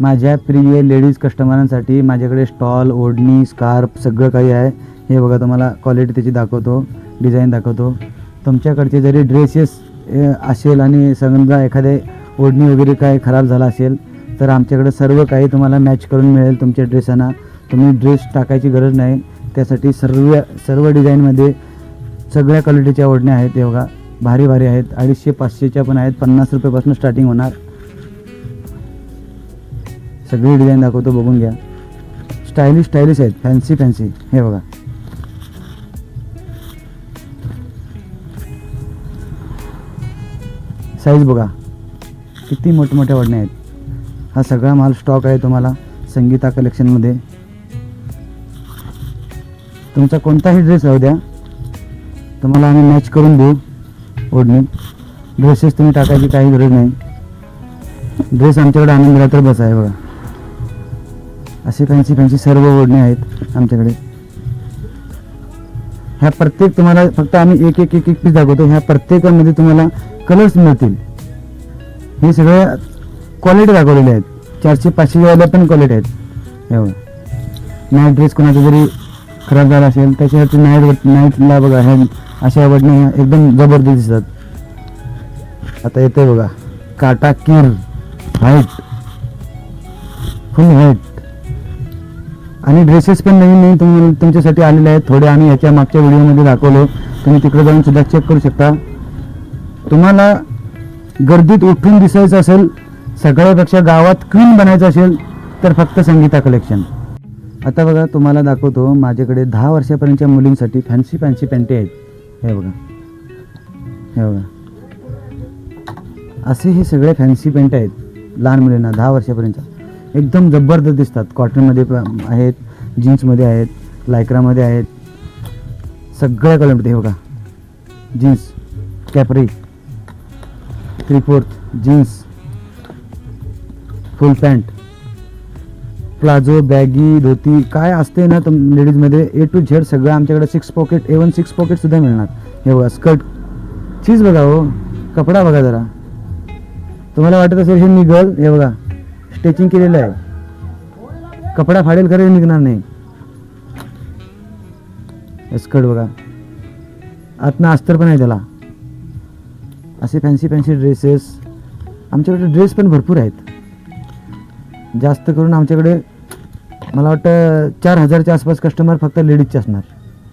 माझ्या प्रिय लेडीज कस्टमरांसाठी माझ्याकडे स्टॉल ओढणी स्कार्फ सगळं काही आहे. हे बघा तुम्हाला क्वालिटी त्याची दाखवतो डिझाईन दाखवतो. तुमच्याकडचे जरी ड्रेसेस असेल आणि समजा एखादे ओढणी वगैरे काय खराब झाला असेल तर आमच्याकडे सर्व काही तुम्हाला मॅच करून मिळेल तुमच्या ड्रेसांना तुम्ही ड्रेस टाकायची गरज नाही. त्यासाठी सर्व सर्व डिझाईनमध्ये सगळ्या क्वालिटीच्या ओढण्या आहेत. हे बघा भारी भारी आहेत. अडीचशे पाचशेच्या पण आहेत. पन्नास रुपयापासून स्टार्टिंग होणार. सगळी डिझाईन दाखवतो बघून घ्या. स्टायलिश स्टायलिश आहेत. फॅन्सी फॅन्सी हे बघा. साईज बघा. किती मोठमोठ्या वडण्या आहेत. हा सगळा माल स्टॉक आहे तुम्हाला संगीता कलेक्शनमध्ये तुमचा कोणताही ड्रेस राहू द्या. तुम्हाला आम्ही मॅच करून देऊ ओढणी. ड्रेसेस तुम्ही टाकायची काही गरज नाही. ड्रेस आमच्याकडे आनंद तर बस आहे बघा. असे फॅन्सी फॅन्सी सर्व ओढणे आहेत आमच्याकडे. ह्या प्रत्येक तुम्हाला फक्त आम्ही एक एक एक एक पीस दाखवतो. ह्या प्रत्येकामध्ये तुम्हाला कलर्स मिळतील. हे सगळ्या क्वालिटी दाखवलेल्या आहेत. चारशे पाचशेवाल्या पण क्वालिटी आहेत. एवढं नाईट ड्रेस कोणाचा जरी खराब झाला असेल त्याच्यावरती नाईट नाईटला बघा ह्या अशा आवडणे एकदम जबरदस्त दिसतात. आता येते बघा. काटा किर. व्हाईट फुल व्हाईट आणि ड्रेसेस पण नवीन नवीन तुम तुमच्यासाठी आलेले आहेत. थोडे आम्ही याच्या मागच्या व्हिडिओमध्ये दाखवलो. तुम्ही तिकडे जाऊन सुद्धा चेक करू शकता. तुम्हाला गर्दीत उठून दिसायचं असेल सगळ्यापेक्षा गावात क्वीन बनायचं असेल तर फक्त संगीता कलेक्शन आता बघा तुम्हाला दाखवतो माझ्याकडे दहा वर्षापर्यंतच्या मुलींसाठी फॅन्सी फॅन्सी पॅन्टी आहेत. हे बघा. हे बघा. असे हे सगळे फॅन्सी पॅन्ट आहेत लहान मुलींना दहा वर्षापर्यंतच्या. एकदम जबरदस्त दिसतात. कॉटनमध्ये पण आहेत जीन्समध्ये आहेत लायक्रामध्ये आहेत. सगळ्या कलरमध्ये हे बघा. Jeans capri three fourth jeans full pant palazzo baggy dhoti काय असते ना तर लेडीजमध्ये ए टू झेड सगळं आमच्याकडे six pocket A one six पॉकेटसुद्धा मिळणार. हे बघा स्कर्ट चीज बघा हो. कपडा बघा जरा. तुम्हाला वाटत असेल हे निघल हे बघा. स्टेचिंग केलेलं आहे. कपडा फाडेल खरं निघणार नाही. हे स्कर्ट बघा. आतनं अस्तर पण आहे त्याला. असे फॅन्सी फॅन्सी ड्रेसेस आमच्याकडे ड्रेस पण भरपूर आहेत. जास्त करून आमच्याकडे मला वाटतं चार हजारच्या आसपास कस्टमर फक्त लेडीजचे असणार.